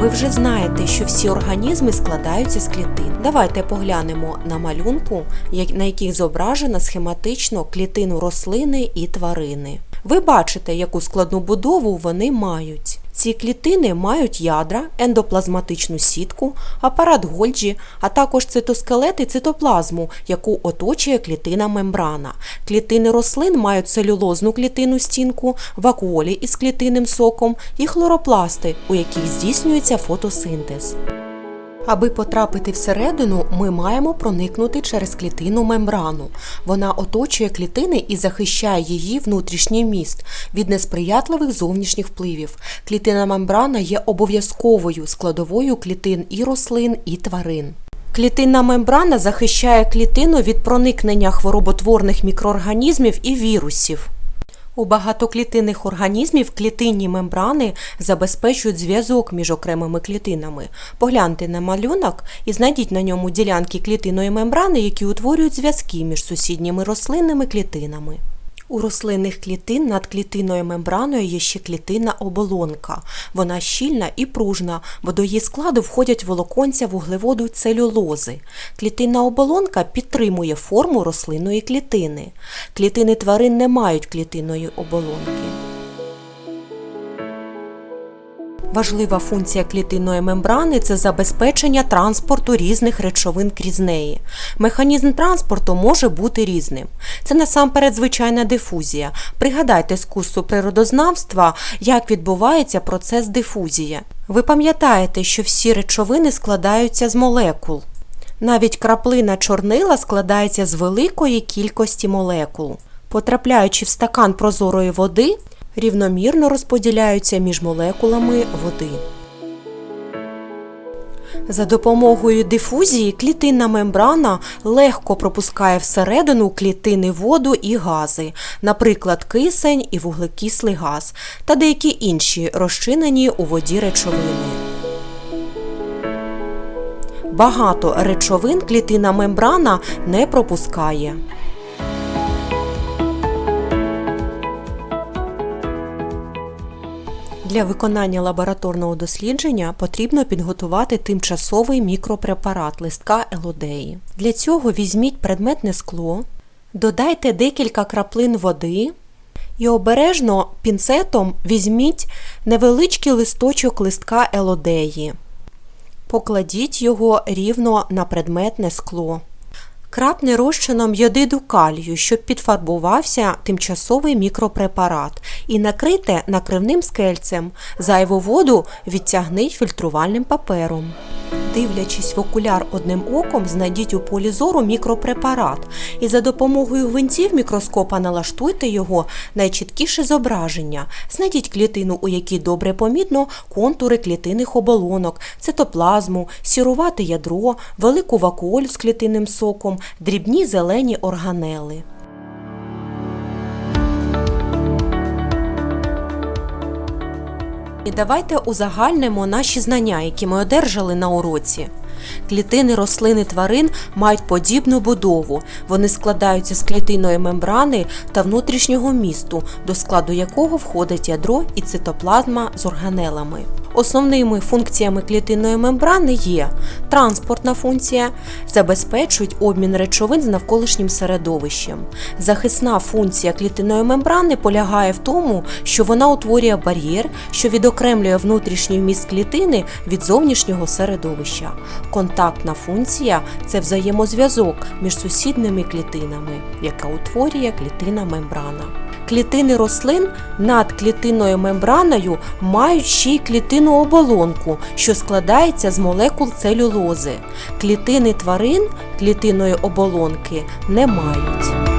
Ви вже знаєте, що всі організми складаються з клітин. Давайте поглянемо на малюнку, на яких зображено схематично клітину рослини і тварини. Ви бачите, яку складну будову вони мають. Ці клітини мають ядра, ендоплазматичну сітку, апарат Гольджі, а також цитоскелет і цитоплазму, яку оточує клітина мембрана. Клітини рослин мають целюлозну клітину стінку, вакуолі із клітинним соком і хлоропласти, у яких здійснюється фотосинтез. Аби потрапити всередину, ми маємо проникнути через клітинну мембрану. Вона оточує клітини і захищає її внутрішній міст від несприятливих зовнішніх впливів. Клітинна мембрана є обов'язковою складовою клітин і рослин, і тварин. Клітинна мембрана захищає клітину від проникнення хвороботворних мікроорганізмів і вірусів. У багатоклітинних організмів клітинні мембрани забезпечують зв'язок між окремими клітинами. Погляньте на малюнок і знайдіть на ньому ділянки клітинної мембрани, які утворюють зв'язки між сусідніми рослинними клітинами. У рослинних клітин над клітинною мембраною є ще клітинна оболонка. Вона щільна і пружна, бо до її складу входять волоконця вуглеводу целюлози. Клітинна оболонка підтримує форму рослинної клітини. Клітини тварин не мають клітинної оболонки. Важлива функція клітинної мембрани це забезпечення транспорту різних речовин крізь неї. Механізм транспорту може бути різним. Це насамперед звичайна дифузія. Пригадайте з курсу природознавства, як відбувається процес дифузії. Ви пам'ятаєте, що всі речовини складаються з молекул. Навіть краплина чорнила складається з великої кількості молекул. Потрапляючи в стакан прозорої води, рівномірно розподіляються між молекулами води. За допомогою дифузії клітинна мембрана легко пропускає всередину клітини воду і гази, наприклад, кисень і вуглекислий газ, та деякі інші розчинені у воді речовини. Багато речовин клітинна мембрана не пропускає. Для виконання лабораторного дослідження потрібно підготувати тимчасовий мікропрепарат листка елодеї. Для цього візьміть предметне скло, додайте декілька краплин води і обережно пінцетом візьміть невеличкий листочок листка елодеї. Покладіть його рівно на предметне скло. Крапне розчином йодиду калію, щоб підфарбувався тимчасовий мікропрепарат, і накрите накривним скельцем. Зайву воду відтягніть фільтрувальним папером. Дивлячись в окуляр одним оком, знайдіть у полі зору мікропрепарат і за допомогою гвинтів мікроскопа налаштуйте його найчіткіше зображення. Знайдіть клітину, у якій добре помітно контури клітинних оболонок, цитоплазму, сірувате ядро, велику вакуоль з клітинним соком, дрібні зелені органели. І давайте узагальнимо наші знання, які ми одержали на уроці. Клітини рослин і тварин мають подібну будову. Вони складаються з клітинної мембрани та внутрішнього місту, до складу якого входить ядро і цитоплазма з органелами. Основними функціями клітинної мембрани є транспортна функція, забезпечують обмін речовин з навколишнім середовищем. Захисна функція клітинної мембрани полягає в тому, що вона утворює бар'єр, що відокремлює внутрішній вміст клітини від зовнішнього середовища. Контактна функція це взаємозв'язок між сусідними клітинами, яка утворює клітина мембрана. Клітини рослин над клітинною мембраною мають ще й клітину оболонку, що складається з молекул целюлози. Клітини тварин клітиної оболонки не мають.